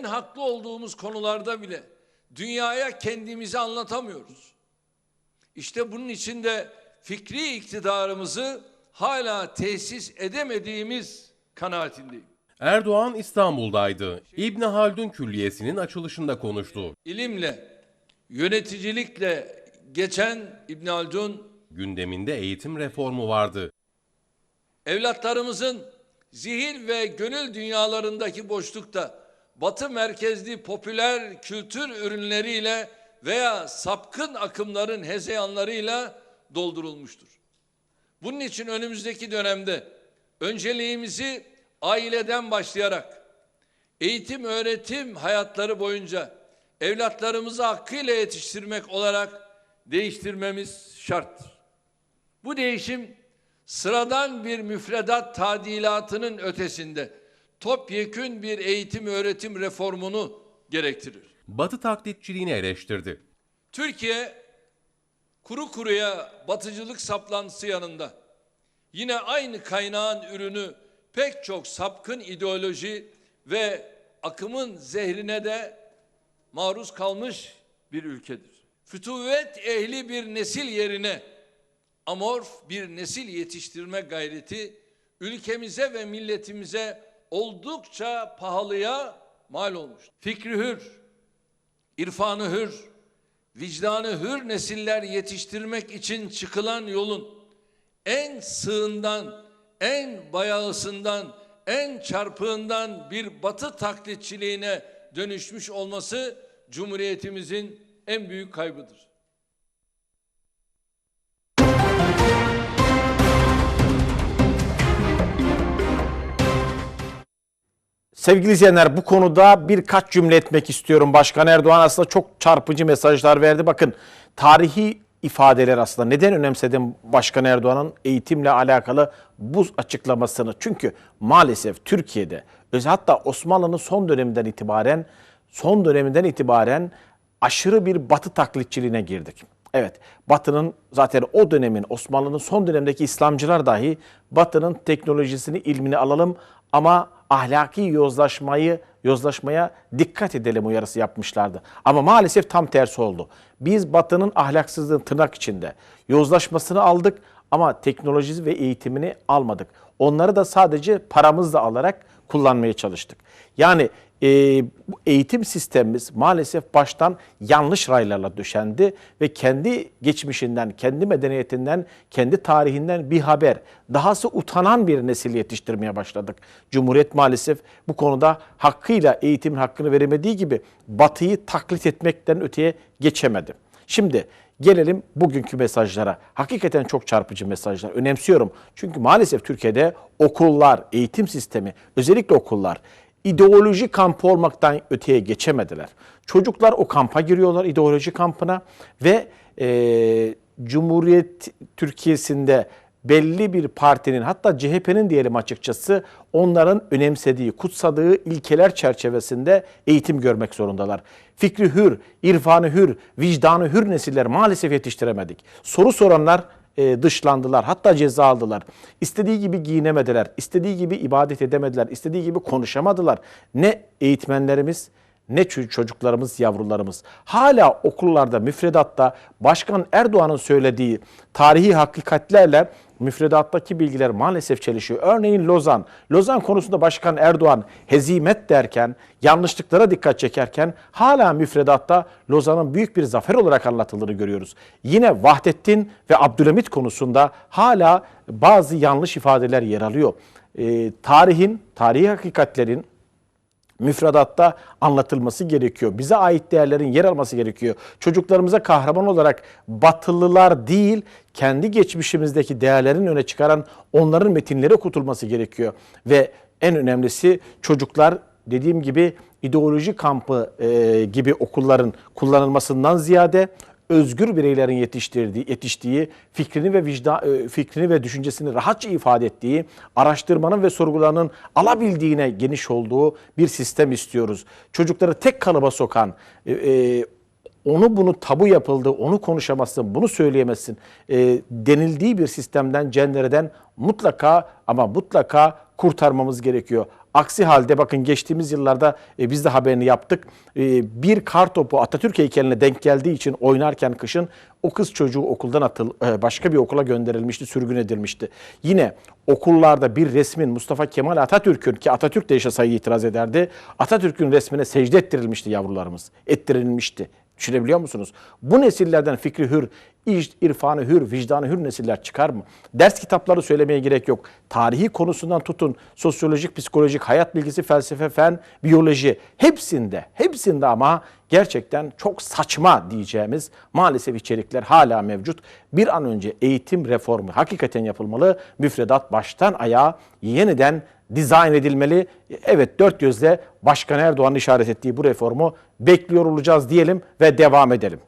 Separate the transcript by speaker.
Speaker 1: en haklı olduğumuz konularda bile dünyaya kendimizi anlatamıyoruz. İşte bunun için de fikri iktidarımızı hala tesis edemediğimiz kanaatindeyim.
Speaker 2: Erdoğan İstanbul'daydı. İbni Haldun Külliyesi'nin açılışında konuştu.
Speaker 1: İlimle, yöneticilikle geçen İbn Haldun
Speaker 2: Gündeminde eğitim reformu vardı.
Speaker 1: evlatlarımızın zihin ve gönül dünyalarındaki boşlukta batı merkezli popüler kültür ürünleriyle veya sapkın akımların hezeyanlarıyla doldurulmuştur. Bunun için önümüzdeki dönemde önceliğimizi aileden başlayarak eğitim öğretim hayatları boyunca evlatlarımızı hakkıyla yetiştirmek olarak değiştirmemiz şarttır. Bu değişim sıradan bir müfredat tadilatının ötesinde topyekün bir eğitim öğretim reformunu gerektirir.
Speaker 2: Batı taklitçiliğini eleştirdi.
Speaker 1: Türkiye kuru kuruya batıcılık saplantısı yanında yine aynı kaynağın ürünü pek çok sapkın ideoloji ve akımın zehrine de maruz kalmış bir ülkedir. Fütuvet ehli bir nesil yerine amorf bir nesil yetiştirme gayreti ülkemize ve milletimize oldukça pahalıya mal olmuş. Fikri hür, irfanı hür, vicdanı hür nesiller yetiştirmek için çıkılan yolun en sığından, en bayağısından, en çarpığından bir batı taklitçiliğine dönüşmüş olması Cumhuriyetimizin en büyük kaybıdır.
Speaker 3: Sevgili izleyenler bu konuda birkaç cümle etmek istiyorum. Başkan Erdoğan aslında çok çarpıcı mesajlar verdi. Bakın tarihi ifadeler aslında. Neden önemsedim Başkan Erdoğan'ın eğitimle alakalı bu açıklamasını? Çünkü maalesef Türkiye'de hatta Osmanlı'nın son döneminden itibaren son döneminden itibaren aşırı bir batı taklitçiliğine girdik. Evet, Batı'nın zaten o dönemin Osmanlı'nın son dönemindeki İslamcılar dahi Batı'nın teknolojisini, ilmini alalım ama ahlaki yozlaşmayı yozlaşmaya dikkat edelim uyarısı yapmışlardı. Ama maalesef tam tersi oldu. Biz Batı'nın ahlaksızlığın tırnak içinde yozlaşmasını aldık ama teknolojisi ve eğitimini almadık. Onları da sadece paramızla alarak kullanmaya çalıştık. Yani e, eğitim sistemimiz maalesef baştan yanlış raylarla döşendi ve kendi geçmişinden, kendi medeniyetinden, kendi tarihinden bir haber, dahası utanan bir nesil yetiştirmeye başladık. Cumhuriyet maalesef bu konuda hakkıyla eğitimin hakkını veremediği gibi batıyı taklit etmekten öteye geçemedi. Şimdi gelelim bugünkü mesajlara. Hakikaten çok çarpıcı mesajlar. Önemsiyorum. Çünkü maalesef Türkiye'de okullar, eğitim sistemi, özellikle okullar ideoloji kampı olmaktan öteye geçemediler. Çocuklar o kampa giriyorlar, ideoloji kampına ve e, Cumhuriyet Türkiye'sinde belli bir partinin hatta CHP'nin diyelim açıkçası onların önemsediği, kutsadığı ilkeler çerçevesinde eğitim görmek zorundalar. Fikri hür, irfanı hür, vicdanı hür nesiller maalesef yetiştiremedik. Soru soranlar e, dışlandılar. Hatta ceza aldılar. İstediği gibi giyinemediler. istediği gibi ibadet edemediler. istediği gibi konuşamadılar. Ne eğitmenlerimiz ne çocuklarımız, yavrularımız. Hala okullarda, müfredatta Başkan Erdoğan'ın söylediği tarihi hakikatlerle müfredattaki bilgiler maalesef çelişiyor. Örneğin Lozan. Lozan konusunda Başkan Erdoğan hezimet derken, yanlışlıklara dikkat çekerken hala müfredatta Lozan'ın büyük bir zafer olarak anlatıldığını görüyoruz. Yine Vahdettin ve Abdülhamit konusunda hala bazı yanlış ifadeler yer alıyor. E, tarihin, tarihi hakikatlerin müfredatta anlatılması gerekiyor. Bize ait değerlerin yer alması gerekiyor. Çocuklarımıza kahraman olarak batılılar değil, kendi geçmişimizdeki değerlerin öne çıkaran onların metinleri okutulması gerekiyor. Ve en önemlisi çocuklar dediğim gibi ideoloji kampı e, gibi okulların kullanılmasından ziyade özgür bireylerin yetiştirdiği, yetiştiği, fikrini ve vicdan, e, fikrini ve düşüncesini rahatça ifade ettiği, araştırmanın ve sorgularının alabildiğine geniş olduğu bir sistem istiyoruz. Çocukları tek kalıba sokan, e, e, onu bunu tabu yapıldı, onu konuşamazsın, bunu söyleyemezsin e, denildiği bir sistemden, cendereden mutlaka ama mutlaka kurtarmamız gerekiyor. Aksi halde bakın geçtiğimiz yıllarda e, biz de haberini yaptık. E, bir kar topu Atatürk heykeline denk geldiği için oynarken kışın o kız çocuğu okuldan atıl e, başka bir okula gönderilmişti, sürgün edilmişti. Yine okullarda bir resmin Mustafa Kemal Atatürk'ün ki Atatürk de yaşasayı itiraz ederdi. Atatürk'ün resmine secde ettirilmişti yavrularımız. Ettirilmişti. Düşünebiliyor musunuz? Bu nesillerden fikri hür, irfanı hür, vicdanı hür nesiller çıkar mı? Ders kitapları söylemeye gerek yok. Tarihi konusundan tutun, sosyolojik, psikolojik, hayat bilgisi, felsefe, fen, biyoloji hepsinde, hepsinde ama gerçekten çok saçma diyeceğimiz maalesef içerikler hala mevcut. Bir an önce eğitim reformu hakikaten yapılmalı. Müfredat baştan ayağa yeniden dizayn edilmeli. Evet dört gözle Başkan Erdoğan'ın işaret ettiği bu reformu bekliyor olacağız diyelim ve devam edelim.